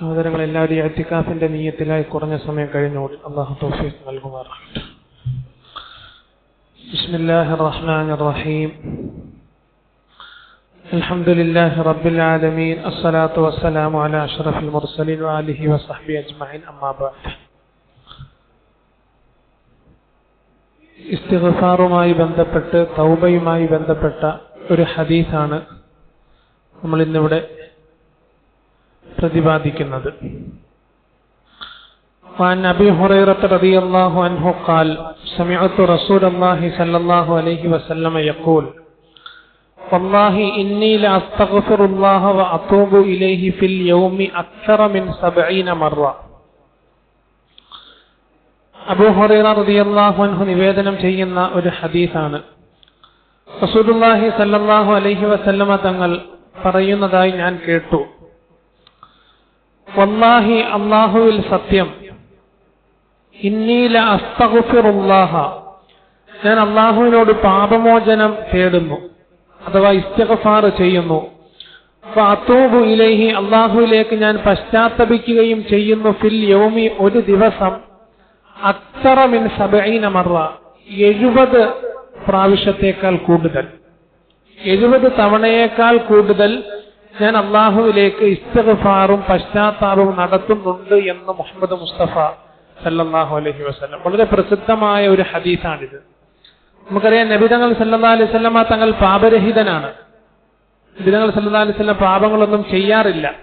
സഹോദരങ്ങൾ എല്ലാവരും അത്തിക്കാഫിന്റെ നീയത്തിലായി കുറഞ്ഞ സമയം കഴിഞ്ഞോടി അള്ളാഹു തൗഫീഖ് നൽകുമാറാകട്ടെ بسم الله الرحمن الرحيم الحمد لله رب العالمين الصلاة والسلام على أشرف المرسلين وآله وصحبه أجمعين أما بعد ഇസ്തിഗ്ഫാറുമായി ബന്ധപ്പെട്ട് തൗബയുമായി ബന്ധപ്പെട്ട ഒരു ഹദീസാണ് നമ്മൾ ഇന്നിവിടെ പ്രതിപാദിക്കുന്നത് وعن أبي هريرة رضي الله عنه قال سمعت رسول الله صلى الله عليه وسلم يقول والله إني لأستغفر الله وأتوب إليه في اليوم أكثر من سبعين مرة അബൂ ഹുറൈറ റളിയല്ലാഹു അൻഹു നിവേദനം ചെയ്യുന്ന ഒരു ഹദീസാണ് റസൂലുള്ളാഹി സല്ലല്ലാഹു അലൈഹി വസല്ലമ തങ്ങൾ പറയുന്നതായി ഞാൻ കേട്ടു വല്ലാഹി അള്ളാഹുവിൽ സത്യം. ഇന്നീല അസ്തഗ്ഫിറുല്ലാഹ. ഞാൻ അള്ളാഹുവിനോട് പാപമോചനം തേടുന്നു. അഥവാ ഇസ്തഗ്ഫാർ ചെയ്യുന്നു. അപ്പൊ അത്തൂബു ഇലേഹി അള്ളാഹുവിലേക്ക് ഞാൻ പശ്ചാത്തപിക്കുകയും ചെയ്യുന്നു. ഫിൽ യൗമി ഒരു ദിവസം. അക്തറമിൻ സബൈന മറ. എഴുപത് പ്രാവശ്യത്തേക്കാൾ കൂടുതൽ. എഴുപത് തവണയേക്കാൾ കൂടുതൽ ഞാൻ അള്ളാഹുവിലേക്ക് ഇസ്തഫാറും പശ്ചാത്താപവും നടത്തുന്നുണ്ട് എന്ന് മുഹമ്മദ് മുസ്തഫ സല്ലാഹു അലഹി വസ്ലം വളരെ പ്രസിദ്ധമായ ഒരു ഹദീസാണിത്. നമുക്കറിയാം നബിതങ്ങൾ സല്ലാ അലൈഹി വസല്ലമ തങ്ങൾ പാപരഹിതനാണ്. നബിതങ്ങൾ സല്ലാ അലൈഹി വസല്ലം പാപങ്ങളൊന്നും ചെയ്യാറില്ല.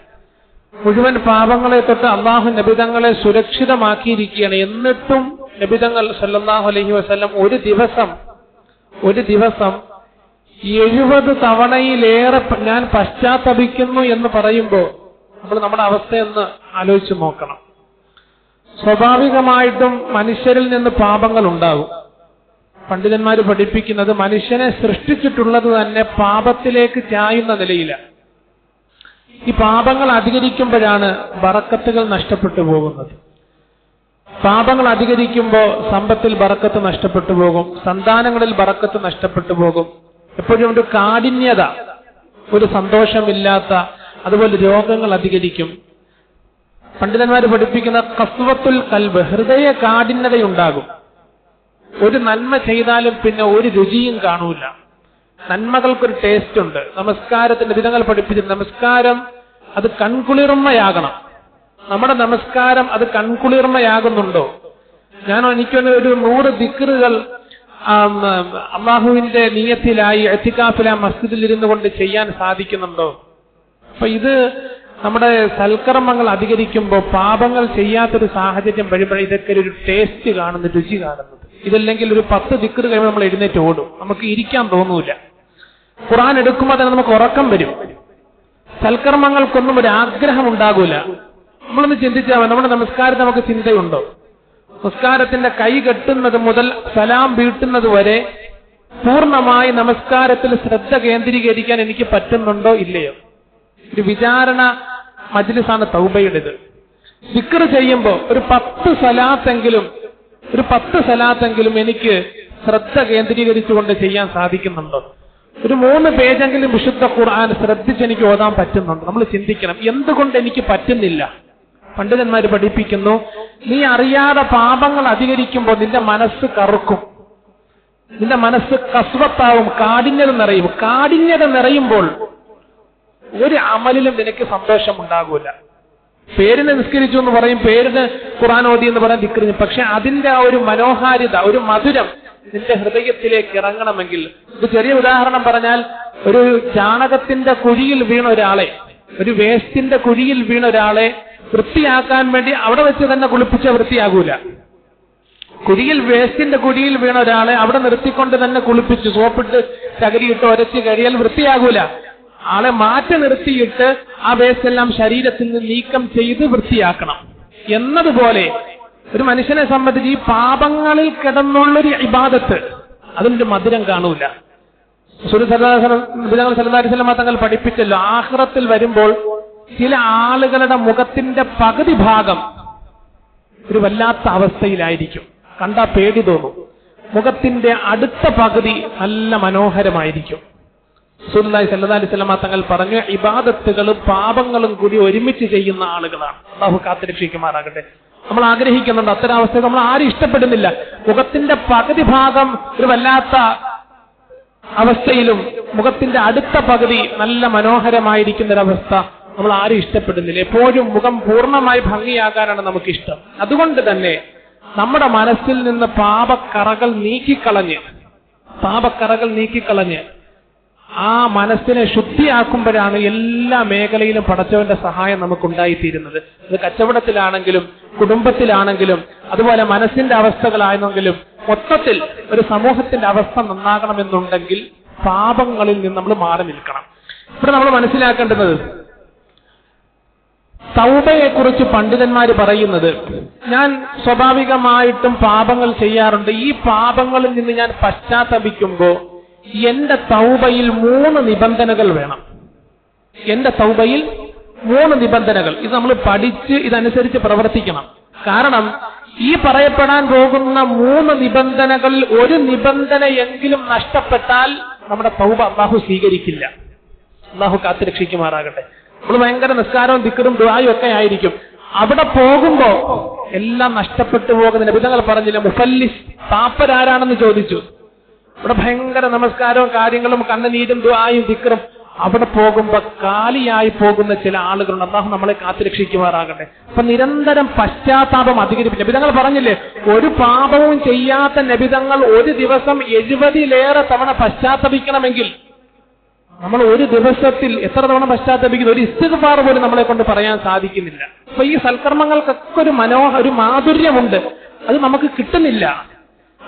മുഴുവൻ പാപങ്ങളെ തൊട്ട് അള്ളാഹു നബിതങ്ങളെ സുരക്ഷിതമാക്കിയിരിക്കുകയാണ്. എന്നിട്ടും നബിതങ്ങൾ സല്ലാഹു അലഹി വസല്ലം ഒരു ദിവസം ഒരു ദിവസം എഴുപത് തവണയിലേറെ ഞാൻ പശ്ചാത്തപിക്കുന്നു എന്ന് പറയുമ്പോൾ നമ്മൾ നമ്മുടെ അവസ്ഥയെന്ന് ആലോചിച്ച് നോക്കണം. സ്വാഭാവികമായിട്ടും മനുഷ്യരിൽ നിന്ന് പാപങ്ങൾ ഉണ്ടാകും പണ്ഡിതന്മാർ പഠിപ്പിക്കുന്നത് മനുഷ്യനെ സൃഷ്ടിച്ചിട്ടുള്ളത് തന്നെ പാപത്തിലേക്ക് ചായുന്ന നിലയിലാണ് ഈ പാപങ്ങൾ അധികരിക്കുമ്പോഴാണ് ബറക്കത്തുകൾ നഷ്ടപ്പെട്ടു പോകുന്നത്. പാപങ്ങൾ അധികരിക്കുമ്പോൾ സമ്പത്തിൽ ബറക്കത്ത് നഷ്ടപ്പെട്ടു പോകും. സന്താനങ്ങളിൽ ബറക്കത്ത് നഷ്ടപ്പെട്ടു പോകും. എപ്പോഴും ഒരു കാഠിന്യത ഒരു സന്തോഷമില്ലാത്ത അതുപോലെ രോഗങ്ങൾ അധികരിക്കും. പണ്ഡിതന്മാർ പഠിപ്പിക്കുന്ന കസ്വത്തുൽ കൽബ് ഹൃദയ കാഠിന്യതയുണ്ടാകും. ഒരു നന്മ ചെയ്താലും പിന്നെ ഒരു രുചിയും കാണൂല. നന്മകൾക്കൊരു ടേസ്റ്റ് ഉണ്ട് നമസ്കാരത്തിന്റെ ദിനങ്ങൾ പഠിപ്പിച്ചിട്ട് നമസ്കാരം അത് കൺകുളിർമയാകണം. നമ്മുടെ നമസ്കാരം അത് കൺകുളിർമയാകുന്നുണ്ടോ? ഞാനോ എനിക്കൊന്ന് ഒരു നൂറ് ദിക്കറുകൾ അള്ളാഹുവിന്റെ നീയത്തിലായി എത്തിക്കാഫില മസ്ജിദിൽ ഇരുന്നു കൊണ്ട് ചെയ്യാൻ സാധിക്കുന്നുണ്ടോ? അപ്പൊ ഇത് നമ്മുടെ സൽക്കർമ്മങ്ങൾ അധികരിക്കുമ്പോൾ പാപങ്ങൾ ചെയ്യാത്തൊരു സാഹചര്യം വരുമ്പോഴേ ഇതൊക്കെ ഒരു ടേസ്റ്റ് കാണുന്നു രുചി കാണുന്നത് ഇതല്ലെങ്കിൽ ഒരു പത്ത് ദിക്കർ കഴിയുമ്പോൾ നമ്മൾ എഴുന്നേറ്റ് ഓടും. നമുക്ക് ഇരിക്കാൻ തോന്നൂല. ഖുറാൻ എടുക്കുമ്പോൾ തന്നെ നമുക്ക് ഉറക്കം വരും. സൽക്കർമ്മങ്ങൾക്കൊന്നും ഒരു ആഗ്രഹം ഉണ്ടാകൂല നമ്മളൊന്ന് ചിന്തിച്ചാൽ നമ്മുടെ നമസ്കാരത്തിൽ നമുക്ക് ചിന്തയുണ്ടോ? നമസ്കാരത്തിന്റെ കൈ കെട്ടുന്നത് മുതൽ സലാം വീട്ടുന്നത് വരെ പൂർണമായി നമസ്കാരത്തിൽ ശ്രദ്ധ കേന്ദ്രീകരിക്കാൻ എനിക്ക് പറ്റുന്നുണ്ടോ ഇല്ലയോ? ഒരു വിചാരണ മജ്ലിസാണ് തൗബയുടേത്. വിക്ർ ചെയ്യുമ്പോൾ ഒരു പത്ത് സലാത്തെങ്കിലും ഒരു പത്ത് സലാത്തെങ്കിലും എനിക്ക് ശ്രദ്ധ കേന്ദ്രീകരിച്ചുകൊണ്ട് ചെയ്യാൻ സാധിക്കുന്നുണ്ടോ? ഒരു മൂന്ന് പേജെങ്കിലും വിശുദ്ധ ഖുർആൻ ശ്രദ്ധിച്ച് എനിക്ക് ഓതാൻ പറ്റുന്നുണ്ട്? നമ്മൾ ചിന്തിക്കണം. എന്തുകൊണ്ട് എനിക്ക് പറ്റുന്നില്ല? പണ്ഡിതന്മാർ പഠിപ്പിക്കുന്നു നീ അറിയാതെ പാപങ്ങൾ അധികരിക്കുമ്പോൾ നിന്റെ മനസ്സ് കറുക്കും. നിന്റെ മനസ്സ് കസ്വത്താവും കാഠിന്യത നിറയും. കാഠിന്യത നിറയുമ്പോൾ ഒരു അമലിലും നിനക്ക് സന്തോഷം ഉണ്ടാകൂല പേരിന് നിസ്കരിച്ചു എന്ന് പറയും പേരിന് ഖുറാൻ ഓതി എന്ന് പറയാൻ തിക്കറിഞ്ഞു പക്ഷെ അതിന്റെ ആ ഒരു മനോഹാരിത ഒരു മധുരം നിന്റെ ഹൃദയത്തിലേക്ക് ഇറങ്ങണമെങ്കിൽ ഒരു ചെറിയ ഉദാഹരണം പറഞ്ഞാൽ ഒരു ചാണകത്തിന്റെ കുഴിയിൽ വീണ ഒരാളെ ഒരു വേസ്റ്റിന്റെ കുഴിയിൽ വീണ ഒരാളെ വൃത്തിയാക്കാൻ വേണ്ടി അവിടെ വെച്ച് തന്നെ കുളിപ്പിച്ച വൃത്തിയാകൂല. കുഴിയിൽ വേസ്റ്റിന്റെ കുഴിയിൽ വീണ ഒരാളെ അവിടെ നിർത്തിക്കൊണ്ട് തന്നെ കുളിപ്പിച്ച് സോപ്പിട്ട് ചകരിയിട്ട് ഒരച്ച് കഴിയാൽ വൃത്തിയാകൂല. ആളെ മാറ്റി നിർത്തിയിട്ട് ആ വേസ്റ്റ് എല്ലാം ശരീരത്തിൽ നിന്ന് നീക്കം ചെയ്ത് വൃത്തിയാക്കണം. എന്നതുപോലെ ഒരു മനുഷ്യനെ സംബന്ധിച്ച് ഈ പാപങ്ങളിൽ കിടന്നുള്ളൊരു ഇബാദത്ത് അതിന്റെ മധുരം കാണൂല. സലഹുലമ തങ്ങൾ പഠിപ്പിച്ചല്ലോ ആഹ്റത്തിൽ വരുമ്പോൾ ചില ആളുകളുടെ മുഖത്തിന്റെ പകുതി ഭാഗം ഒരു വല്ലാത്ത അവസ്ഥയിലായിരിക്കും. കണ്ടാ പേടി തോന്നും. മുഖത്തിന്റെ അടുത്ത പകുതി നല്ല മനോഹരമായിരിക്കും. സുല്ലായി സല്ലാ അലിസ്ലാമ തങ്ങൾ പറഞ്ഞു ഇബാദത്തുകളും പാപങ്ങളും കൂടി ഒരുമിച്ച് ചെയ്യുന്ന ആളുകളാണ്. അള്ളാഹു കാത്തിരക്ഷിക്കുമാറാകട്ടെ. നമ്മൾ ആഗ്രഹിക്കുന്നുണ്ട് അത്തരം അവസ്ഥ നമ്മൾ ആരും ഇഷ്ടപ്പെടുന്നില്ല. മുഖത്തിന്റെ പകുതി ഭാഗം ഒരു വല്ലാത്ത അവസ്ഥയിലും മുഖത്തിന്റെ അടുത്ത പകുതി നല്ല മനോഹരമായിരിക്കുന്ന ഒരവസ്ഥ നമ്മൾ ആരും ഇഷ്ടപ്പെടുന്നില്ല. എപ്പോഴും മുഖം പൂർണമായി ഭംഗിയാകാനാണ് നമുക്കിഷ്ടം. അതുകൊണ്ട് തന്നെ നമ്മുടെ മനസ്സിൽ നിന്ന് പാപക്കറകൾ നീക്കിക്കളഞ്ഞ് പാപക്കറകൾ നീക്കിക്കളഞ്ഞ് ആ മനസ്സിനെ ശുദ്ധിയാക്കുമ്പോഴാണ് എല്ലാ മേഖലയിലും പടച്ചവന്റെ സഹായം നമുക്കുണ്ടായിത്തീരുന്നത്. അത് കച്ചവടത്തിലാണെങ്കിലും കുടുംബത്തിലാണെങ്കിലും അതുപോലെ മനസ്സിന്റെ അവസ്ഥകളായെന്നെങ്കിലും മൊത്തത്തിൽ ഒരു സമൂഹത്തിന്റെ അവസ്ഥ നന്നാകണമെന്നുണ്ടെങ്കിൽ പാപങ്ങളിൽ നിന്ന് നമ്മൾ മാറി നിൽക്കണം. ഇവിടെ നമ്മൾ മനസ്സിലാക്കേണ്ടത് തൗബയെ കുറിച്ച് പണ്ഡിതന്മാർ പറയുന്നത് ഞാൻ സ്വാഭാവികമായിട്ടും പാപങ്ങൾ ചെയ്യാറുണ്ട്. ഈ പാപങ്ങളിൽ നിന്ന് ഞാൻ പശ്ചാത്തപിക്കുമ്പോൾ എന്റെ തൗബയിൽ മൂന്ന് നിബന്ധനകൾ വേണം. എന്റെ തൗബയിൽ മൂന്ന് നിബന്ധനകൾ. ഇത് നമ്മൾ പഠിച്ച് ഇതനുസരിച്ച് പ്രവർത്തിക്കണം. കാരണം ഈ പറയപ്പെടാൻ പോകുന്ന മൂന്ന് നിബന്ധനകളിൽ ഒരു നിബന്ധനയെങ്കിലും നഷ്ടപ്പെട്ടാൽ നമ്മുടെ തൗബ അള്ളാഹു സ്വീകരിക്കില്ല. അള്ളാഹു കാത്തുരക്ഷിക്കുമാറാകട്ടെ. നമ്മൾ ഭയങ്കര നിസ്കാരവും ദിക്കറും ദുആയും ഒക്കെ ആയിരിക്കും. അവിടെ പോകുമ്പോ എല്ലാം നഷ്ടപ്പെട്ടു പോകുന്ന നബിതങ്ങൾ പറഞ്ഞില്ല മുഫല്ലിസ് പാപ്പരാരാണെന്ന് ചോദിച്ചു. ഇവിടെ ഭയങ്കര നമസ്കാരവും കാര്യങ്ങളും കണ്ണുനീരും ദുആയും ദിക്കറും. അവിടെ പോകുമ്പോ കാലിയായി പോകുന്ന ചില ആളുകളുണ്ട്. അള്ളാഹു നമ്മളെ കാത്തുരക്ഷിക്കുമാറാകട്ടെ. അപ്പൊ നിരന്തരം പശ്ചാത്താപം അധികരിപ്പിക്കും നബിതങ്ങൾ പറഞ്ഞില്ലേ ഒരു പാപവും ചെയ്യാത്ത നബിതങ്ങൾ ഒരു ദിവസം എഴുപതിലേറെ തവണ പശ്ചാത്തപിക്കണമെങ്കിൽ നമ്മൾ ഒരു ദിവസത്തിൽ എത്ര തവണ പശ്ചാത്തപിക്കുന്നു? ഒരു ഇസ്തിഗ്ഫാർ പോലും നമ്മളെ കൊണ്ട് പറയാൻ സാധിക്കുന്നില്ല. അപ്പൊ ഈ സൽക്കർമ്മങ്ങൾക്കൊക്കെ ഒരു മനോഹ ഒരു മാധുര്യമുണ്ട്. അത് നമുക്ക് കിട്ടുന്നില്ല.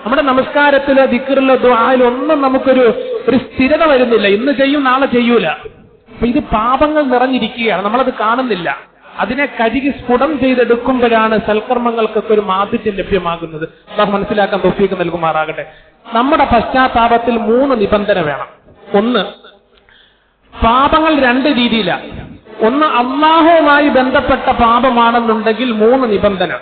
നമ്മുടെ നമസ്കാരത്തിലോ ദിക്കറിലോ ദ്വായിലോ ഒന്നും നമുക്കൊരു ഒരു സ്ഥിരത വരുന്നില്ല. ഇന്ന് ചെയ്യും നാളെ ചെയ്യൂല. അപ്പൊ ഇത് പാപങ്ങൾ നിറഞ്ഞിരിക്കുകയാണ്. നമ്മളത് കാണുന്നില്ല. അതിനെ കരുകി സ്ഫുടം ചെയ്തെടുക്കുമ്പോഴാണ് സൽക്കർമ്മങ്ങൾക്കൊക്കെ ഒരു മാധുര്യം ലഭ്യമാകുന്നത്. അള്ളാഹു മനസ്സിലാക്കാൻ തൊഫീക്ക് നൽകുമാറാകട്ടെ. നമ്മുടെ പശ്ചാത്താപത്തിൽ മൂന്ന് നിബന്ധന വേണം. ഒന്ന് പാപങ്ങൾ രണ്ട് രീതിയിലാണ് ഒന്ന് അള്ളാഹുവുമായി ബന്ധപ്പെട്ട പാപമാണെന്നുണ്ടെങ്കിൽ മൂന്ന് നിബന്ധന.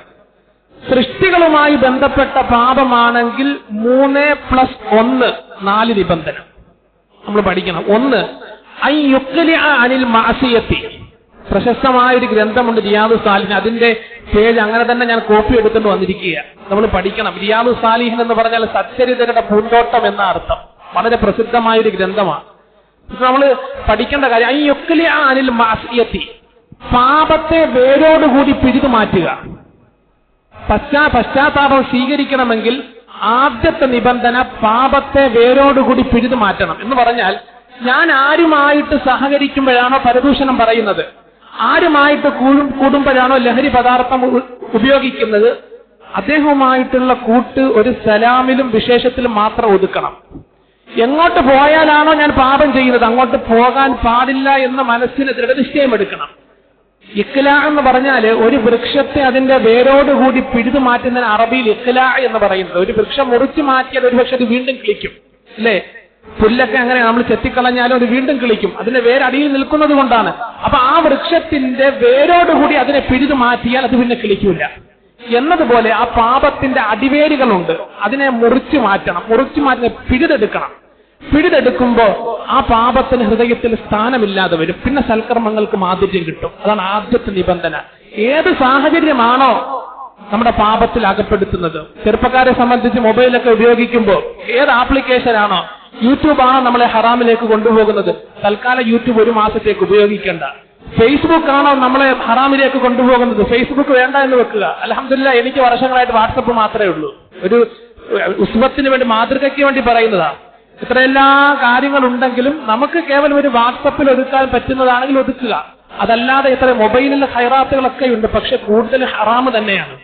സൃഷ്ടികളുമായി ബന്ധപ്പെട്ട പാപമാണെങ്കിൽ മൂന്ന് പ്ലസ് ഒന്ന് നാല് നിബന്ധന. നമ്മൾ പഠിക്കണം. ഒന്ന് ഐ യുക്ലി അനിൽ മാസിയത്തി പ്രശസ്തമായ ഒരു ഗ്രന്ഥമുണ്ട് റിയാദു സാലിഹിൻ അതിന്റെ പേജ് അങ്ങനെ തന്നെ ഞാൻ കോപ്പി എടുത്തുകൊണ്ട് വന്നിരിക്കുക നമ്മൾ പഠിക്കണം. റിയാദു സാലിഹിൻ എന്ന് പറഞ്ഞാൽ സച്ചരിതരുടെ പൂന്തോട്ടം എന്ന അർത്ഥം. വളരെ പ്രസിദ്ധമായ ഒരു ഗ്രന്ഥമാണ്. നമ്മൾ പഠിക്കേണ്ട കാര്യം ഐ യുക്ലി അനിൽ മാസിയത്തി. പാപത്തെ വേരോടുകൂടി പിഴുതു മാറ്റുക. പശ്ചാ പശ്ചാത്താപം സ്വീകരിക്കണമെങ്കിൽ ആദ്യത്തെ നിബന്ധന പാപത്തെ വേരോടുകൂടി പിഴുതു മാറ്റണം. എന്ന് പറഞ്ഞാൽ ഞാൻ ആരുമായിട്ട് സഹകരിക്കുമ്പോഴാണോ പരദൂഷണം പറയുന്നത്? ആരുമായിട്ട് കൂടും കൂടുമ്പോഴാണോ ലഹരി പദാർത്ഥം ഉപയോഗിക്കുന്നത്? അദ്ദേഹവുമായിട്ടുള്ള കൂട്ട് ഒരു സലാമിലും വിശേഷത്തിലും മാത്രം ഒതുക്കണം. എങ്ങോട്ട് പോയാലാണോ ഞാൻ പാപം ചെയ്യുന്നത്? അങ്ങോട്ട് പോകാൻ പാടില്ല എന്ന മനസ്സിന് ദൃഢനിശ്ചയം എടുക്കണം. ഇഖ്ല എന്ന് പറഞ്ഞാൽ ഒരു വൃക്ഷത്തെ അതിന്റെ വേരോടുകൂടി പിഴുതു മാറ്റുന്നതിന് അറബിയിൽ ഇഖ്ല എന്ന് പറയുന്നത്. ഒരു വൃക്ഷം മുറിച്ചു മാറ്റിയാൽ ഒരു പക്ഷെ അത് വീണ്ടും കിളിക്കും. അല്ലേ? പുല്ലൊക്കെ അങ്ങനെ നമ്മൾ ചെത്തിക്കളഞ്ഞാലും അത് വീണ്ടും കിളിക്കും. അതിന്റെ വേരടിയിൽ നിൽക്കുന്നത് കൊണ്ടാണ്. അപ്പൊ ആ വൃക്ഷത്തിന്റെ വേരോടുകൂടി അതിനെ പിഴുതു മാറ്റിയാൽ അത് പിന്നെ കിളിക്കൂല. എന്നതുപോലെ ആ പാപത്തിന്റെ അടിവേരുകളുണ്ട്. അതിനെ മുറിച്ചു മാറ്റണം. മുറിച്ചു മാറ്റി പിഴുതെടുക്കണം. പിഴുതെടുക്കുമ്പോൾ ആ പാപത്തിന് ഹൃദയത്തിൽ സ്ഥാനമില്ലാതെ വരും. പിന്നെ സൽക്കർമ്മങ്ങൾക്ക് മാധുര്യം കിട്ടും. അതാണ് ആദ്യത്തെ നിബന്ധന. ഏത് സാഹചര്യമാണോ നമ്മുടെ പാപത്തിൽ അകപ്പെടുത്തുന്നത്. ചെറുപ്പക്കാരെ സംബന്ധിച്ച് മൊബൈലൊക്കെ ഉപയോഗിക്കുമ്പോൾ ഏത് ആപ്ലിക്കേഷൻ ആണോ യൂട്യൂബാണോ നമ്മളെ ഹറാമിലേക്ക് കൊണ്ടുപോകുന്നത്. തൽക്കാലം യൂട്യൂബ് ഒരു മാസത്തേക്ക് ഉപയോഗിക്കേണ്ട. ഫേസ്ബുക്ക് ആണോ നമ്മളെ ഹറാമിലേക്ക് കൊണ്ടുപോകുന്നത്? ഫേസ്ബുക്ക് വേണ്ട എന്ന് വെക്കുക. അലഹമില്ല എനിക്ക് വർഷങ്ങളായിട്ട് വാട്സപ്പ് മാത്രമേ ഉള്ളൂ. ഒരു ഉസ്മത്തിന് വേണ്ടി മാതൃകയ്ക്ക് വേണ്ടി പറയുന്നതാ. ഇത്രയെല്ലാ കാര്യങ്ങളുണ്ടെങ്കിലും നമുക്ക് കേവലം ഒരു വാട്സപ്പിൽ ഒതുക്കാൻ പറ്റുന്നതാണെങ്കിൽ ഒതുക്കുക. അതല്ലാതെ ഇത്ര മൊബൈലിലെ ഹൈറാത്തുകളൊക്കെ ഉണ്ട് പക്ഷെ കൂടുതൽ ഹറാമ് തന്നെയാണ്.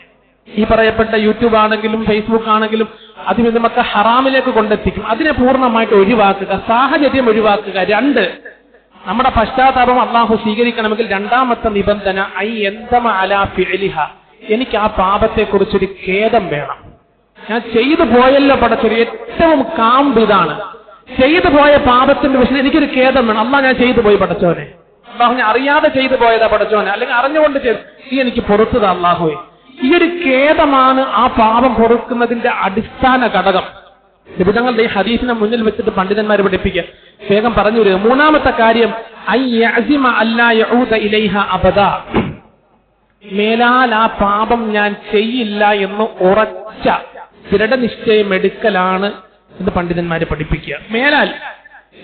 ഈ പറയപ്പെട്ട യൂട്യൂബ് ആണെങ്കിലും ഫേസ്ബുക്ക് ആണെങ്കിലും അത് നമുക്ക് ഹറാമിലേക്ക് കൊണ്ടെത്തിക്കും. അതിനെ പൂർണമായിട്ട് ഒഴിവാക്കുക സാഹചര്യം ഒഴിവാക്കുക. രണ്ട് നമ്മുടെ പശ്ചാത്താപം അള്ളാഹു സ്വീകരിക്കണമെങ്കിൽ രണ്ടാമത്തെ നിബന്ധന ഐ എന്തമ അലാ പിഴലിഹ എനിക്ക് ആ പാപത്തെ കുറിച്ചൊരു ഖേദം വേണം. ഞാൻ ചെയ്തു പോയല്ലോ പടച്ചൊരു ഏറ്റവും കാമ്പ് ഇതാണ്. ചെയ്തു പോയ പാപത്തിന്റെ വിഷയം എനിക്കൊരു ഖേദം വേണം. അമ്മ ഞാൻ ചെയ്തു പോയി പടച്ചോനെ. അള്ളാഹു ഞാൻ അറിയാതെ ചെയ്തു പോയതാ പടച്ചോനെ. അല്ലെങ്കിൽ അറിഞ്ഞുകൊണ്ട് ചെയ്തു. ഈ എനിക്ക് പൊറുത്തതാ അള്ളാഹുവെ. ഈ ഒരു ഖേദമാണ് ആ പാപം പൊറുക്കുന്നതിന്റെ അടിസ്ഥാന ഘടകം. നിബിധങ്ങളുടെ ഈ ഹദീസിനെ മുന്നിൽ വെച്ചിട്ട് പണ്ഡിതന്മാരെ പഠിപ്പിക്കുക. വേഗം പറഞ്ഞു വരിക മൂന്നാമത്തെ കാര്യം അബദാ. മേലാൽ ആ പാപം ഞാൻ ചെയ്യില്ല എന്ന് ഉറച്ച ദൃഢനിശ്ചയം എടുക്കലാണ് എന്ന് പണ്ഡിതന്മാരെ പഠിപ്പിക്കുക. മേലാൽ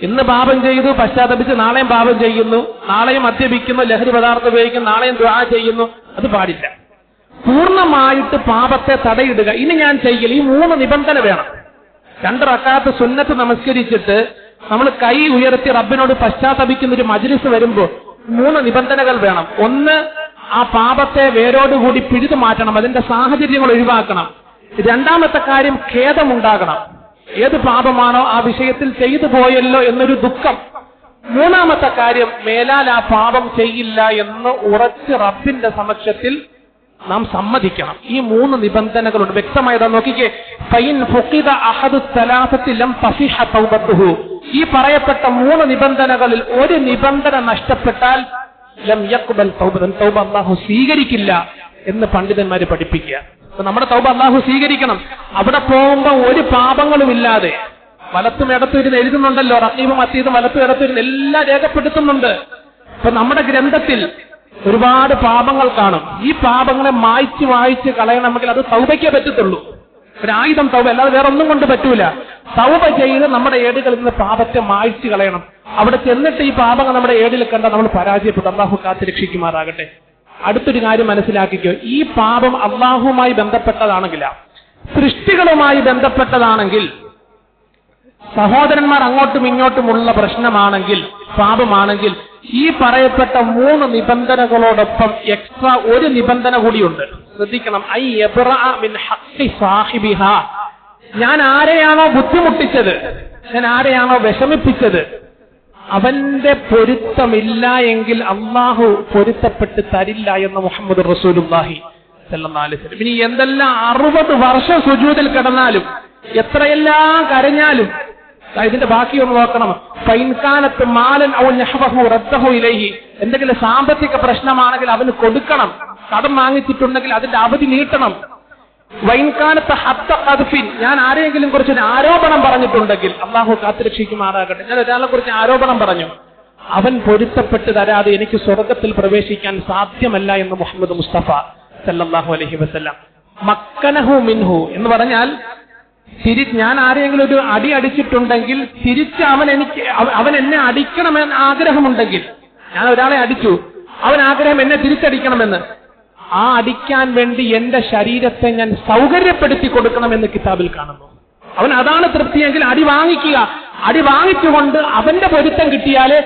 ഇന്ന് പാപം ചെയ്തു പശ്ചാത്തപിച്ച് നാളെയും പാപം ചെയ്യുന്നു നാളെയും മദ്യപിക്കുന്നു ലഹരി പദാർത്ഥം ഉപയോഗിക്കുന്നു നാളെയും ദ്വാ ചെയ്യുന്നു. അത് പാടില്ല. പൂർണമായിട്ട് പാപത്തെ തടയിടുക. ഇനി ഞാൻ ചെയ്യില്ല. ഈ മൂന്ന് നിബന്ധന വേണം. രണ്ട് റക്കാത്ത് സുന്നത്ത് നമസ്കരിച്ചിട്ട് നമ്മൾ കൈ ഉയർത്തി റബ്ബിനോട് പശ്ചാത്തപിക്കുന്ന ഒരു മജ്ലിസ് വരുമ്പോൾ മൂന്ന് നിബന്ധനകൾ വേണം. ഒന്ന് ആ പാപത്തെ വേരോടുകൂടി പിഴുതു മാറ്റണം. അതിന്റെ സാഹചര്യങ്ങൾ ഒഴിവാക്കണം. രണ്ടാമത്തെ കാര്യം ഖേദമുണ്ടാകണം. ഏത് പാപമാണോ ആ വിഷയത്തിൽ ചെയ്തു പോയല്ലോ എന്നൊരു ദുഃഖം. മൂന്നാമത്തെ കാര്യം മേലാൽ ആ പാപം ചെയ്യില്ല എന്ന് ഉറച്ച് റബ്ബിന്റെ സമക്ഷത്തിൽ നാം സമ്മതിക്കണം. ഈ മൂന്ന് നിബന്ധനകളുണ്ട്. വ്യക്തമായതാ നോക്കിക്കേ. ഈ പറയപ്പെട്ട മൂന്ന് നിബന്ധനകളിൽ ഒരു നിബന്ധന നഷ്ടപ്പെട്ടാൽ ലം തൗബൻ തൗബ. അല്ലാഹു സ്വീകരിക്കില്ല എന്ന് പണ്ഡിതന്മാര് പഠിപ്പിക്കുക. നമ്മുടെ തൗബ അള്ളാഹു സ്വീകരിക്കണം. അവിടെ പോകുമ്പോൾ ഒരു പാപങ്ങളും ഇല്ലാതെ വലത്തും ഇടത്തും ഇരുന്ന് എഴുതുന്നുണ്ടല്ലോ. റഹീമും അത്തീതും വലത്തും ഇടത്തും ഇരുന്ന് എല്ലാം രേഖപ്പെടുത്തുന്നുണ്ട്. അപ്പൊ നമ്മുടെ ഗ്രന്ഥത്തിൽ ഒരുപാട് പാപങ്ങൾ കാണും. ഈ പാപങ്ങളെ മായ്ച്ച് മായ്ച്ച് കളയണമെങ്കിൽ അത് തൗബയ്ക്കേ പറ്റത്തുള്ളൂ. ഒരു ആയുധം തൗബ അല്ലാതെ വേറെ ഒന്നും കൊണ്ട് പറ്റൂല. തൗബ ചെയ്ത് നമ്മുടെ ഏടുകളിൽ നിന്ന് പാപത്തെ മായ്ച്ച് കളയണം. അവിടെ ചെന്നിട്ട് ഈ പാപങ്ങൾ നമ്മുടെ ഏടിൽ കണ്ട നമ്മൾ പരാജയപ്പെട്ടു. അള്ളാഹു കാത്ത് രക്ഷിക്കുമാറാകട്ടെ. അടുത്തൊരു കാര്യം മനസ്സിലാക്കിക്കോ. ഈ പാപം അള്ളാഹുമായി ബന്ധപ്പെട്ടതാണെങ്കില. സൃഷ്ടികളുമായി ബന്ധപ്പെട്ടതാണെങ്കിൽ സഹോദരന്മാർ അങ്ങോട്ടും ഇങ്ങോട്ടുമുള്ള പ്രശ്നമാണെങ്കിൽ പാപമാണെങ്കിൽ ഈ പറയപ്പെട്ട മൂന്ന് നിബന്ധനകളോടൊപ്പം എക്സ്ട്രാ ഒരു നിബന്ധന കൂടിയുണ്ട്. ശ്രദ്ധിക്കണം. ഐ മിൻ ഹഖി സാഹിബിഹ. ഞാൻ ആരെയാണോ ബുദ്ധിമുട്ടിച്ചത്? ഞാൻ ആരെയാണോ വിഷമിപ്പിച്ചത്? അവന്റെ പൊരുത്തമില്ല എങ്കിൽ അള്ളാഹു പൊരുത്തപ്പെട്ട് തരില്ല എന്ന് മുഹമ്മദ് റസൂലുല്ലാഹി ഇനി എന്തെല്ലാം അറുപത് വർഷം സുജൂതിൽ കിടന്നാലും എത്രയെല്ലാം കരഞ്ഞാലും ഇതിന്റെ ബാക്കി ഒന്ന് നോക്കണം. ഫൈൻകാനത്ത് മാലൻ അവൻ നഹ്വഹു റദ്ദഹു ഇലൈഹി. എന്തെങ്കിലും സാമ്പത്തിക പ്രശ്നമാണെങ്കിൽ അവന് കൊടുക്കണം. കടം വാങ്ങിച്ചിട്ടുണ്ടെങ്കിൽ അതിന്റെ അവധി നീട്ടണം. വൈൻകാലത്ത് ഹത്ത കദ്ഫിൻ. ഞാൻ ആരെങ്കിലും കുറിച്ച് ഒരു ആരോപണം പറഞ്ഞിട്ടുണ്ടെങ്കിൽ അള്ളാഹു കാത്തുരക്ഷിക്കുമാറാകട്ടെ. ഞാൻ ഒരാളെ കുറിച്ച് ആരോപണം പറഞ്ഞു. അവൻ പൊരുത്തപ്പെട്ട് തരാതെ എനിക്ക് സ്വർഗത്തിൽ പ്രവേശിക്കാൻ സാധ്യമല്ല എന്ന് മുഹമ്മദ് മുസ്തഫ സല്ലാഹു അലഹി വസല്ലം. മക്കനഹു മിൻഹു എന്ന് പറഞ്ഞാൽ തിരി ഞാൻ ആരെങ്കിലും ഒരു അടി അടിച്ചിട്ടുണ്ടെങ്കിൽ തിരിച്ച് അവൻ എനിക്ക് അവൻ എന്നെ അടിക്കണമെന്ന് ആഗ്രഹമുണ്ടെങ്കിൽ ഞാൻ ഒരാളെ അടിച്ചു. അവൻ ആഗ്രഹം എന്നെ തിരിച്ചടിക്കണമെന്ന്. ആ അടിക്കാൻ വേണ്ടി എന്റെ ശരീരത്തെ ഞാൻ സൗകര്യപ്പെടുത്തി കൊടുക്കണമെന്ന് കിതാബിൽ കാണുന്നു. അവൻ അതാണ് തൃപ്തിയെങ്കിൽ അടി വാങ്ങിക്കുക. അടി വാങ്ങിച്ചുകൊണ്ട് അവന്റെ പൊരുത്തം കിട്ടിയാലേ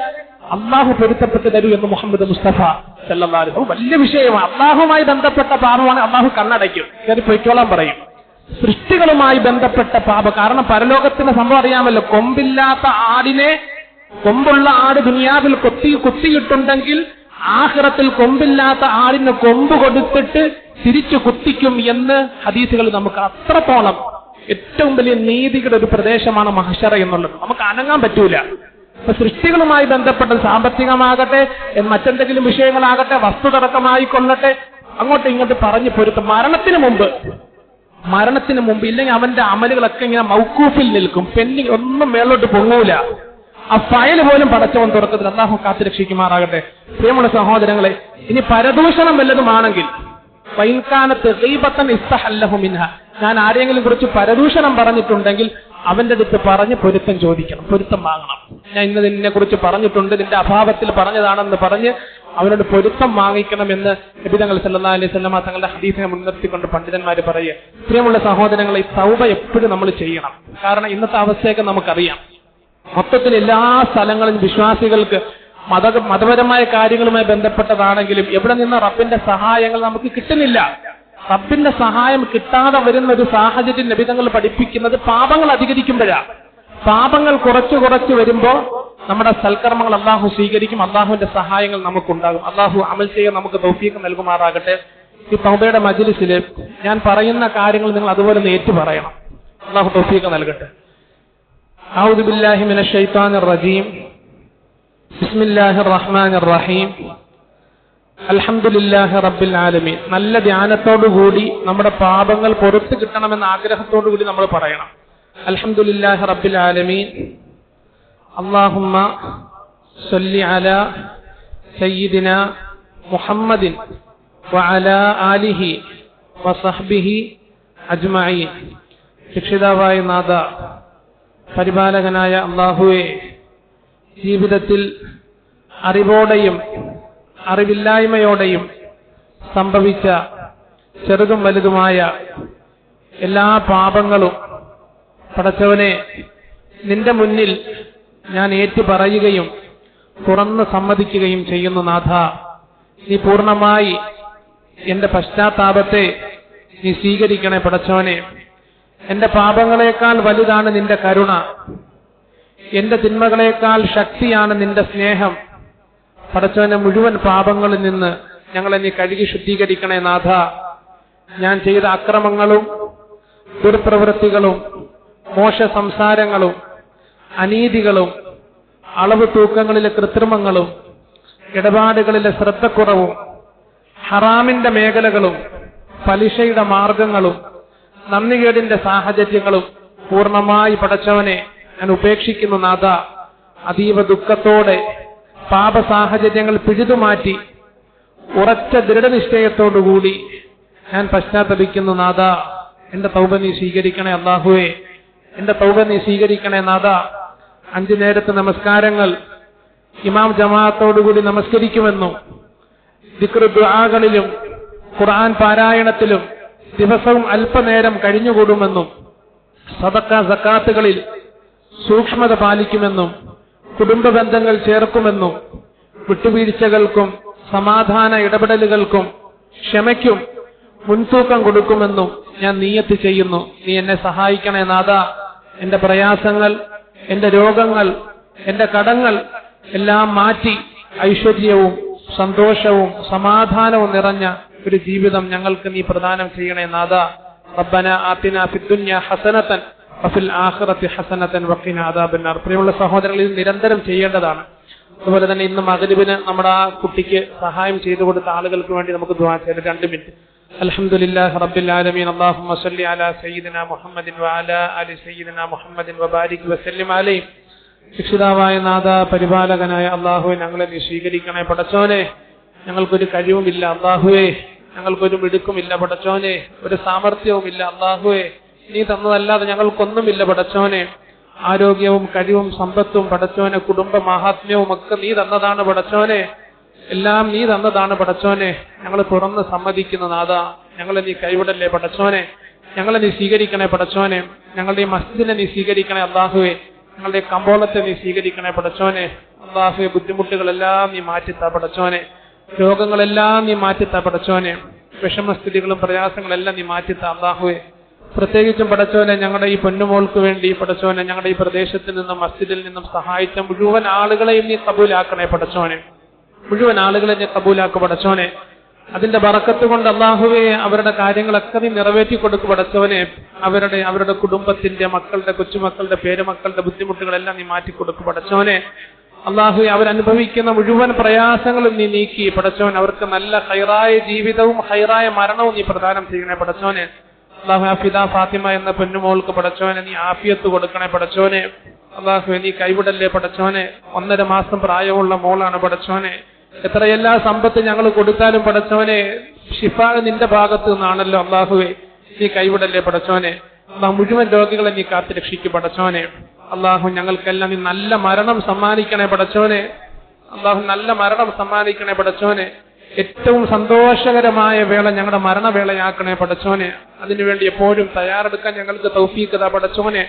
അള്ളാഹു പൊരുത്തപ്പെട്ട് തരൂ എന്ന് മുഹമ്മദ് മുസ്തഫ വസല്ലം. വലിയ വിഷയമാണ്. അള്ളാഹുമായി ബന്ധപ്പെട്ട പാപമാണ് അള്ളാഹു കണ്ണടയ്ക്കും. കയറി പൊയ്ക്കോളാൻ പറയും. സൃഷ്ടികളുമായി ബന്ധപ്പെട്ട പാപ. കാരണം പരലോകത്തിന്റെ സംഭവം അറിയാമല്ലോ. കൊമ്പില്ലാത്ത ആടിനെ കൊമ്പുള്ള ആട് ദുനിയാവിൽ കൊത്തി കുത്തിയിട്ടുണ്ടെങ്കിൽ ആഹ്റത്തിൽ കൊമ്പില്ലാത്ത ആടിന് കൊമ്പ് കൊടുത്തിട്ട് തിരിച്ചു കുത്തിക്കും എന്ന് ഹദീസുകൾ നമുക്ക് അത്രത്തോളം ഏറ്റവും വലിയ നീതികളുടെ ഒരു പ്രദേശമാണ് മഹഷറ എന്നുള്ളത്. നമുക്ക് അനങ്ങാൻ പറ്റൂല. സൃഷ്ടികളുമായി ബന്ധപ്പെട്ട സാമ്പത്തികമാകട്ടെ മറ്റെന്തെങ്കിലും വിഷയങ്ങളാകട്ടെ വസ്തുതടക്കമായി കൊള്ളട്ടെ അങ്ങോട്ട് ഇങ്ങോട്ട് പറഞ്ഞു പൊരുത്തം. മരണത്തിന് മുമ്പ് മരണത്തിന് മുമ്പ് ഇല്ലെങ്കിൽ അവന്റെ അമലുകളൊക്കെ ഇങ്ങനെ മൗക്കൂഫിൽ നിൽക്കും. പെൻഡിങ് ഒന്നും മേളോട്ട് പൊങ്ങൂല. ആ ഫയൽ പോലും പടച്ചവൻ തുറക്കത്തിൽ അള്ളാഹു കാത്തു രക്ഷിക്കുമാറാകട്ടെ. പ്രിയമുള്ള സഹോദരങ്ങളെ ഇനി പരദൂഷണം വല്ലതുമാണെങ്കിൽ ഞാൻ ആരെങ്കിലും കുറിച്ച് പരദൂഷണം പറഞ്ഞിട്ടുണ്ടെങ്കിൽ അവന്റെ അടുത്ത് പറഞ്ഞ് പൊരുത്തം ചോദിക്കണം. പൊരുത്തം വാങ്ങണം. ഞാൻ ഇന്ന് നിന്നെ കുറിച്ച് പറഞ്ഞിട്ടുണ്ട്. നിന്റെ അഭാവത്തിൽ പറഞ്ഞതാണെന്ന് പറഞ്ഞ് അവനോട് പൊരുത്തം വാങ്ങിക്കണമെന്ന് നബിതങ്ങൾ സല്ലാ അലൈഹി സ്വലമ തങ്ങളുടെ ഹദീസിനെ മുൻനിർത്തിക്കൊണ്ട് പണ്ഡിതന്മാർ പറയുക ഇത്രയുമുള്ള സഹോദരങ്ങളെ ഈ തൗബ എപ്പോഴും നമ്മൾ ചെയ്യണം. കാരണം ഇന്നത്തെ അവസ്ഥയൊക്കെ നമുക്കറിയാം. മൊത്തത്തിൽ എല്ലാ സ്ഥലങ്ങളിലും വിശ്വാസികൾക്ക് മത മതപരമായ കാര്യങ്ങളുമായി ബന്ധപ്പെട്ടതാണെങ്കിലും എവിടെ നിന്ന് റബ്ബിന്റെ സഹായങ്ങൾ നമുക്ക് കിട്ടുന്നില്ല. റബ്ബിന്റെ സഹായം കിട്ടാതെ വരുന്ന ഒരു സാഹചര്യം ലഭിതങ്ങൾ പഠിപ്പിക്കുന്നത് പാപങ്ങൾ അധികരിക്കുമ്പോഴാണ് പാപങ്ങൾ കുറച്ചു കുറച്ച് വരുമ്പോ നമ്മുടെ സൽക്കർമ്മങ്ങൾ അള്ളാഹു സ്വീകരിക്കും അള്ളാഹുവിന്റെ സഹായങ്ങൾ നമുക്കുണ്ടാകും അള്ളാഹു അമൽ ചെയ്യാൻ നമുക്ക് തൗഫീക്ക് നൽകുമാറാകട്ടെ ഈ തൗബയുടെ മജിലിസില് ഞാൻ പറയുന്ന കാര്യങ്ങൾ നിങ്ങൾ അതുപോലെ ഒന്ന് ഏറ്റു പറയണം അള്ളാഹു തൗഫീക്ക് നൽകട്ടെ أعوذ بالله من الشيطان الرجيم بسم الله الرحمن الرحيم الحمد لله رب العالمين നല്ല ധ്യാനത്തോടു കൂടി നമ്മുടെ പാപങ്ങൾ പുറത്തു കിട്ടണമെന്ന ആഗ്രഹത്തോടു കൂടി നമ്മൾ പറയണം الحمد لله رب العالمين اللهم صل على سيدنا محمد وعلى آله وصحبه أجمعين രക്ഷിതാവായ നാഥ പരിപാലകനായ അള്ളാഹുവെ ജീവിതത്തിൽ അറിവോടെയും അറിവില്ലായ്മയോടെയും സംഭവിച്ച ചെറുതും വലുതുമായ എല്ലാ പാപങ്ങളും പടച്ചവനെ നിന്റെ മുന്നിൽ ഞാൻ ഏറ്റു പറയുകയും തുറന്ന് സമ്മതിക്കുകയും ചെയ്യുന്നു നാഥ. നീ പൂർണമായി എന്റെ പശ്ചാത്താപത്തെ നീ സ്വീകരിക്കണേ പടച്ചവനെ. എന്റെ പാപങ്ങളെക്കാൾ വലുതാണ് നിന്റെ കരുണ. എന്റെ തിന്മകളെക്കാൾ ശക്തിയാണ് നിന്റെ സ്നേഹം. പടച്ചവനെ മുഴുവൻ പാപങ്ങളിൽ നിന്ന് ഞങ്ങളെ നീ കഴുകി ശുദ്ധീകരിക്കണേ നാഥ. ഞാൻ ചെയ്ത അക്രമങ്ങളും ദുർപ്രവൃത്തികളും മോശ സംസാരങ്ങളും അനീതികളും അളവ് തൂക്കങ്ങളിലെ കൃത്രിമങ്ങളും ഇടപാടുകളിലെ ശ്രദ്ധക്കുറവും ഹറാമിന്റെ മേഖലകളും പലിശയുടെ മാർഗങ്ങളും നന്ദികേടിന്റെ സാഹചര്യങ്ങളും പൂർണമായി പടച്ചവനെ ഞാൻ ഉപേക്ഷിക്കുന്നു നാഥ. അതീവ ദുഃഖത്തോടെ പാപ സാഹചര്യങ്ങൾ പിഴുതുമാറ്റി ഉറച്ച ദൃഢനിശ്ചയത്തോടുകൂടി ഞാൻ പശ്ചാത്തപിക്കുന്നു നാഥ. എന്റെ തൗബ നീ സ്വീകരിക്കണേ അള്ളാഹുവേ എന്റെ തൗബ നീ സ്വീകരിക്കണേ നാഥ. അഞ്ചു നേരത്തെ നമസ്കാരങ്ങൾ ഇമാം ജമാഅത്തോടുകൂടി നമസ്കരിക്കുമെന്നും ദിക്റുദ്ആകളിലും ഖുർആൻ പാരായണത്തിലും ദിവസവും അല്പനേരം കഴിഞ്ഞുകൂടുമെന്നും സദക്ക സക്കാത്തുകളിൽ സൂക്ഷ്മത പാലിക്കുമെന്നും കുടുംബ ബന്ധങ്ങൾ ചേർക്കുമെന്നും വിട്ടുവീഴ്ചകൾക്കും സമാധാന ഇടപെടലുകൾക്കും ക്ഷമയ്ക്കും മുൻതൂക്കം കൊടുക്കുമെന്നും ഞാൻ നീയത്ത് ചെയ്യുന്നു. നീ എന്നെ സഹായിക്കണേ നാഥ. എന്റെ പ്രയാസങ്ങൾ എന്റെ രോഗങ്ങൾ എന്റെ കടങ്ങൾ എല്ലാം മാറ്റി ഐശ്വര്യവും സന്തോഷവും സമാധാനവും നിറഞ്ഞ ഒരു ജീവിതം ഞങ്ങൾക്ക് നീ പ്രദാനം ചെയ്യണേ നാഥ. റബ്ബന ആത്തിന ഫിദ്ദുന്യ ഹസനത്തൻ വഫിൽ ആഖിറത്തി ഹസനത്തൻ വഖിന അദാബന്നാർ. പ്രിയമുള്ള സഹോദരങ്ങൾ ഇത് നിരന്തരം ചെയ്യേണ്ടതാണ്. അതുപോലെ തന്നെ ഇന്ന് മകരുവിന് നമ്മുടെ ആ കുട്ടിക്ക് സഹായം ചെയ്തു കൊടുത്ത ആളുകൾക്ക് വേണ്ടി നമുക്ക് ദുആ ചെയ്യാം രണ്ട് മിനിറ്റ്. അൽഹംദുലില്ലാഹി رب العالمين اللهم صل على سيدنا محمد وعلى ആലി سيدنا محمد وبارك وسلم عليه രക്ഷിതാവായ നാഥ പരിപാലകനായ അള്ളാഹുവെ ഞങ്ങളെ നീ സ്വീകരിക്കണേ പടച്ചോനെ. ഞങ്ങൾക്കൊരു കഴിവുമില്ല അള്ളാഹുവെ ഞങ്ങൾക്കൊരു മിടുക്കുമില്ല പടച്ചോനെ. ഒരു സാമർഥ്യവുമില്ല അള്ളാഹുവെ നീ തന്നതല്ലാതെ ഞങ്ങൾക്കൊന്നുമില്ല പടച്ചോനെ. ആരോഗ്യവും കഴിവും സമ്പത്തും പടച്ചോനെ കുടുംബ മാഹാത്മ്യവും ഒക്കെ നീ തന്നതാണ് പടച്ചോനെ. എല്ലാം നീ തന്നതാണ് പടച്ചോനെ. ഞങ്ങൾ തുറന്ന് സമ്മതിക്കുന്ന നാഥ. ഞങ്ങളെ നീ കൈവിടല്ലേ പടച്ചോനെ. ഞങ്ങളെ നീ സ്വീകരിക്കണേ പടച്ചോനെ. ഞങ്ങളുടെ ഈ മസ്ജിദിനെ നീ സ്വീകരിക്കണേ അള്ളാഹുവെ ഞങ്ങളുടെ കമ്പോളത്തെ നീ സ്വീകരിക്കണേ പടച്ചോനെ. അള്ളാഹുവെ ബുദ്ധിമുട്ടുകളെല്ലാം നീ മാറ്റിത്താ പടച്ചോനെ. രോഗങ്ങളെല്ലാം നീ മാറ്റിത്താ പടച്ചോനെ. വിഷമസ്ഥിതികളും പ്രയാസങ്ങളെല്ലാം നീ മാറ്റിത്താ അള്ളാഹുവെ പ്രത്യേകിച്ചും പടച്ചോനെ ഞങ്ങളുടെ ഈ പൊന്നുമോൾക്ക് വേണ്ടി പടച്ചോനെ ഞങ്ങളുടെ ഈ പ്രദേശത്തിൽ നിന്നും മസ്ജിദിൽ നിന്നും സഹായിച്ച മുഴുവൻ ആളുകളെയും നീ കബൂലാക്കണേ പടച്ചോനെ. മുഴുവൻ ആളുകളെ ഞാൻ കബൂലാക്കു പടച്ചോനെ അതിന്റെ വറക്കത്ത് കൊണ്ട് അള്ളാഹുവെ അവരുടെ കാര്യങ്ങളൊക്കെ നീ നിറവേറ്റി കൊടുക്കു പടച്ചവനെ. അവരുടെ അവരുടെ കുടുംബത്തിന്റെ മക്കളുടെ കൊച്ചുമക്കളുടെ പേരുമക്കളുടെ ബുദ്ധിമുട്ടുകളെല്ലാം നീ മാറ്റി കൊടുക്കു പടച്ചവനെ. അള്ളാഹുവെ അവരനുഭവിക്കുന്ന മുഴുവൻ പ്രയാസങ്ങളും നീ നീക്കി. പടച്ചോൻ അവർക്ക് നല്ല ഹൈറായ ജീവിതവും ഹൈറായ മരണവും നീ പ്രദാനം ചെയ്യണേ പടച്ചോനെ അള്ളാഹു ആഫിദ ഫാത്തിമ എന്ന പെണ്ണുമോൾക്ക് പടച്ചോനെ നീ ആഫിയത്ത് കൊടുക്കണേ പടച്ചോനെ അള്ളാഹു നീ കൈവിടല്ലേ പടച്ചോനെ ഒന്നര മാസം പ്രായമുള്ള മോളാണ് പടച്ചോനെ എത്രയെല്ലാ സമ്പത്ത് ഞങ്ങൾ കൊടുത്താലും പടച്ചവനെ ഷിഫാ നിന്റെ ഭാഗത്ത് നിന്നാണല്ലോ അള്ളാഹുവെ നീ കൈവിടല്ലേ പടച്ചവനെ അള്ളാഹു മുഴുവൻ രോഗികളെ നീ കാത്തു രക്ഷിക്കും പടച്ചവനെ അള്ളാഹു ഞങ്ങൾക്കെല്ലാം നീ നല്ല മരണം സമ്മാനിക്കണേ പടച്ചവനെ അള്ളാഹു നല്ല മരണം സമ്മാനിക്കണേ പടച്ചവനെ ഏറ്റവും സന്തോഷകരമായ വേള ഞങ്ങളുടെ മരണവേളയാക്കണേ പടച്ചോനെ. അതിനുവേണ്ടി എപ്പോഴും തയ്യാറെടുക്കാൻ ഞങ്ങൾക്ക് തൗഫീക്കത പടച്ചോനെ.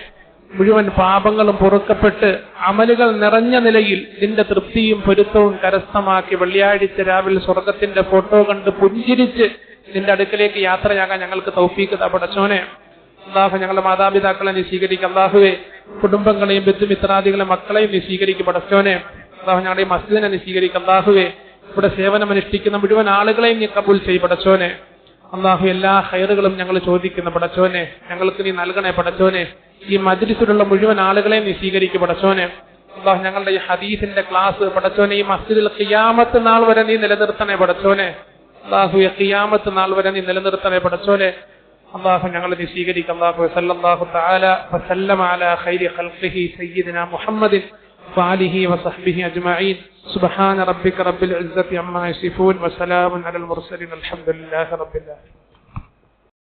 മുഴുവൻ പാപങ്ങളും പൊറുക്കപ്പെട്ട് അമലുകൾ നിറഞ്ഞ നിലയിൽ നിന്റെ തൃപ്തിയും പൊരുത്തവും കരസ്ഥമാക്കി വെള്ളിയാഴ്ച രാവിലെ സ്വർഗത്തിന്റെ ഫോട്ടോ കണ്ട് പുഞ്ചിരിച്ച് നിന്റെ അടുക്കലേക്ക് യാത്രയാകാൻ ഞങ്ങൾക്ക് തൗഫീക്ക് തപടച്ചോനെ അള്ളാഹു ഞങ്ങളുടെ മാതാപിതാക്കളെ നീ അള്ളാഹുവെ കുടുംബങ്ങളെയും ബന്ധുമിത്രാദികളെ മക്കളെയും നീ പടച്ചോനെ അള്ളാഹു ഞങ്ങളുടെ ഈ മസ്ജിദിനെ നീ അള്ളാഹുവെ ഇവിടെ സേവനം അനുഷ്ഠിക്കുന്ന മുഴുവൻ ആളുകളെയും നീ കബൂൽ ചെയ്യും. പടച്ചോനെ അള്ളാഹു എല്ലാ ഹൈറുകളും ഞങ്ങൾ ചോദിക്കുന്ന. പടച്ചോനെ ഞങ്ങൾക്ക് നീ നൽകണേ. പടച്ചോനെ ഈ മജ്ലിസിലുള്ള മുഴുവൻ ആളുകളെയും നീ സ്വീകരിക്കും പടച്ചോനെ അള്ളാഹു ഞങ്ങളുടെ ഈ ഹദീസിന്റെ ക്ലാസ് പടച്ചോനെ ഈ മസ്ജിദിൽ ഖിയാമത്ത് നാൾ വരെ നീ നിലനിർത്തണേ പടച്ചോനെ അള്ളാഹു ഖിയാമത്ത് നാൾ വരെ നീ നിലനിർത്തണേ പടച്ചോനെ അള്ളാഹു ഞങ്ങളെ നീ സ്വീകരിക്കും അള്ളാഹു സല്ലല്ലാഹു തആല വസല്ലമ അലാ ഖൈരി ഖൽഖിഹി സയ്യിദിന മുഹമ്മദിൻ وآله وصحبه أجمعين سبحان ربك رب العزة عما يصفون وسلام على المرسلين الحمد لله رب العالمين